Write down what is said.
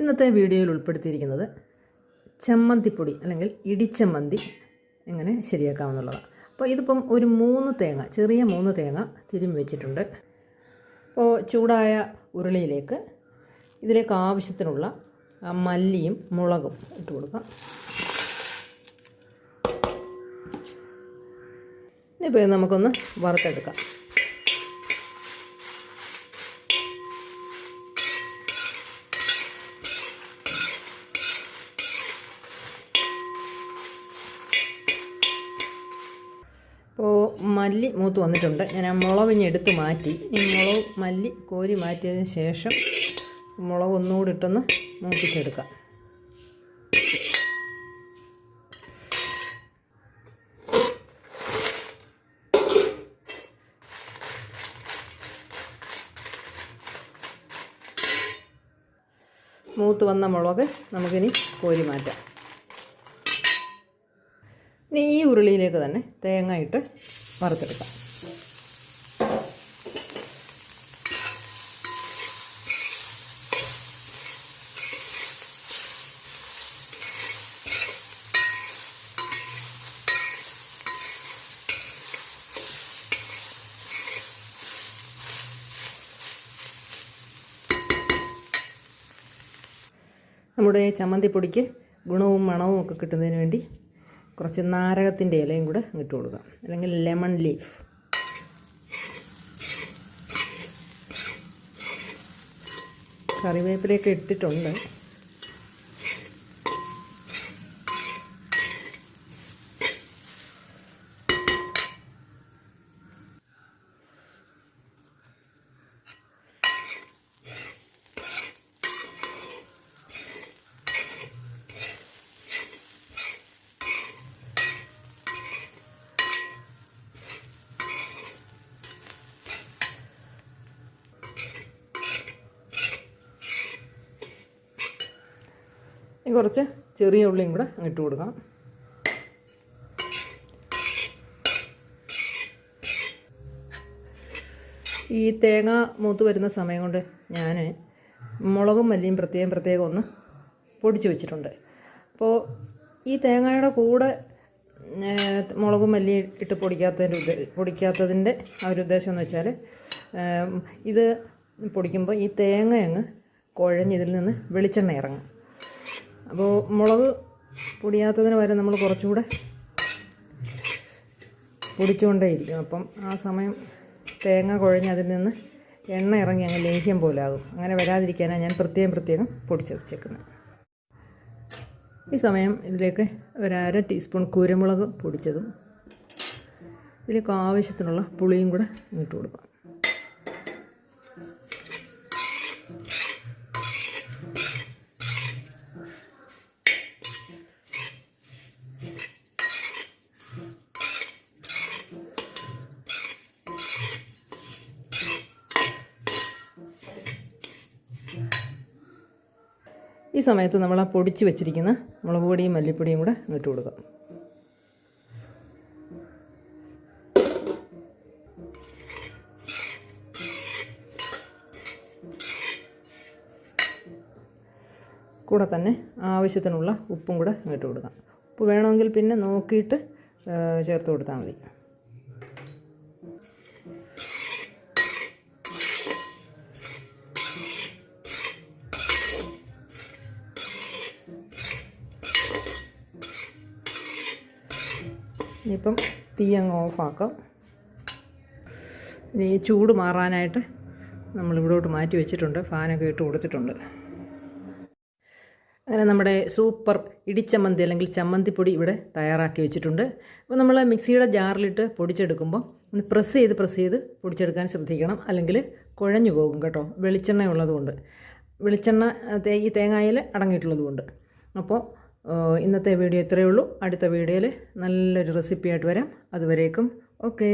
ഇന്നത്തെ വീഡിയോയിൽ ഉൾപ്പെടുത്തിയിരിക്കുന്നത് ചമ്മന്തിപ്പൊടി അല്ലെങ്കിൽ ഇടിച്ചമ്മന്തി എങ്ങനെ ശരിയാക്കാമെന്നുള്ളതാണ്. അപ്പോൾ ഇതിപ്പം ഒരു മൂന്ന് തേങ്ങ ചെറിയ മൂന്ന് തേങ്ങ തിരുമ്മി വെച്ചിട്ടുണ്ട്. അപ്പോൾ ചൂടായ ഉരുളിയിലേക്ക് ഇതിലേക്ക് ആവശ്യത്തിനുള്ള മല്ലിയും മുളകും ഇട്ട് കൊടുക്കാം. ഇനിയിപ്പോൾ നമുക്കൊന്ന് വറുത്തെടുക്കാം. മല്ലി മൂത്ത് വന്നിട്ടുണ്ട്. ഞാൻ ആ മുളക് എടുത്ത് മാറ്റി. ഈ മുളക് മല്ലി കോരി മാറ്റിയതിന് ശേഷം മുളക് ഒന്നുകൂടി ഇട്ടൊന്ന് മൂപ്പിച്ചെടുക്കാം. മൂത്ത് വന്ന മുളക് നമുക്കിനി കോരി മാറ്റാം. ഇനി ഈ ഉരുളിയിലേക്ക് തന്നെ തേങ്ങ ഇട്ട് വറുത്തെടുക്കാം. നമ്മുടെ ചമ്മന്തിപ്പൊടിക്ക് ഗുണവും മണവും ഒക്കെ കിട്ടുന്നതിന് വേണ്ടി കുറച്ച് നാരകത്തിന്റെ ഇലയും കൂടെ ഇട്ട് കൊടുക്കാം. അല്ലെങ്കിൽ ലെമൺ ലീഫ്. കറിവേപ്പിലയൊക്കെ ഇട്ടിട്ടുണ്ട്. ഇനി കുറച്ച് ചെറിയ ഉള്ളിയും കൂടെ ഇട്ട് കൊടുക്കാം. ഈ തേങ്ങ മൂത്ത് വരുന്ന സമയം കൊണ്ട് ഞാൻ മുളകും മല്ലിയും പ്രത്യേകം പ്രത്യേകം ഒന്ന് പൊടിച്ച് വെച്ചിട്ടുണ്ട്. അപ്പോൾ ഈ തേങ്ങയുടെ കൂടെ മുളകും മല്ലിയും ഇട്ട് പൊടിക്കാത്തതിന്റെ ഉദ്ദേ പൊടിക്കാത്തതിന്റെ ആ ഒരു ഉദ്ദേശം എന്ന് വെച്ചാൽ ഇത് പൊടിക്കുമ്പോൾ ഈ തേങ്ങ അങ്ങ് കുഴഞ്ഞ് ഇതിൽ നിന്ന് വെളിച്ചെണ്ണ ഇറങ്ങും. അപ്പോൾ മുളക് പൊടിയാത്തതിന് വരെ നമ്മൾ കുറച്ചുകൂടെ പൊടിച്ചുകൊണ്ടേയിരിക്കും അപ്പം ആ സമയം തേങ്ങ കുഴഞ്ഞ് അതിൽ നിന്ന് എണ്ണ ഇറങ്ങി അങ്ങ് ലേഹ്യം പോലെ ആകും. അങ്ങനെ വരാതിരിക്കാനാണ് ഞാൻ പ്രത്യേകം പ്രത്യേകം പൊടിച്ച് വെച്ചേക്കുന്നത്. ഈ സമയം ഇതിലേക്ക് ഒരര ടീസ്പൂൺ കുരുമുളക് പൊടിച്ചതും ഇതിലേക്ക് ആവശ്യത്തിനുള്ള പുളിയും കൂടെ ഇട്ട് കൊടുക്കാം. ഈ സമയത്ത് നമ്മൾ ആ പൊടിച്ച് വെച്ചിരിക്കുന്ന മുളക് പൊടിയും മല്ലിപ്പൊടിയും കൂടെ ഇട്ട് കൊടുക്കാം. കൂടെ തന്നെ ആവശ്യത്തിനുള്ള ഉപ്പും കൂടെ ഇട്ട് കൊടുക്കാം. ഉപ്പ് വേണമെങ്കിൽ പിന്നെ നോക്കിയിട്ട് ചേർത്ത് കൊടുത്താൽ മതി. ഇനിയിപ്പം തീ അങ്ങ് ഓഫാക്കാം. ഇനി ചൂട് മാറാനായിട്ട് നമ്മൾ ഇവിടോട്ട് മാറ്റി വെച്ചിട്ടുണ്ട്. ഫാനൊക്കെ ഇട്ട് കൊടുത്തിട്ടുണ്ട്. അങ്ങനെ നമ്മുടെ സൂപ്പർ ഇടിച്ചമ്മന്തി അല്ലെങ്കിൽ ചമ്മന്തിപ്പൊടി ഇവിടെ തയ്യാറാക്കി വെച്ചിട്ടുണ്ട്. അപ്പോൾ നമ്മൾ മിക്സിയുടെ ജാറിലിട്ട് പൊടിച്ചെടുക്കുമ്പോൾ ഒന്ന് പ്രസ് ചെയ്ത് പ്രസ് ചെയ്ത് പൊടിച്ചെടുക്കാൻ ശ്രദ്ധിക്കണം. അല്ലെങ്കിൽ കുഴഞ്ഞു പോകും കേട്ടോ. വെളിച്ചെണ്ണ ഉള്ളതുകൊണ്ട്. വെളിച്ചെണ്ണ ഈ തേങ്ങയിൽ അടങ്ങിയിട്ടുള്ളതുകൊണ്ട്. അപ്പോൾ ഇന്നത്തെ വീഡിയോ ഇത്രയേ ഉള്ളൂ. അടുത്ത വീഡിയോയിൽ നല്ലൊരു റെസിപ്പിയായിട്ട് വരാം. അതുവരേക്കും ഓക്കേ.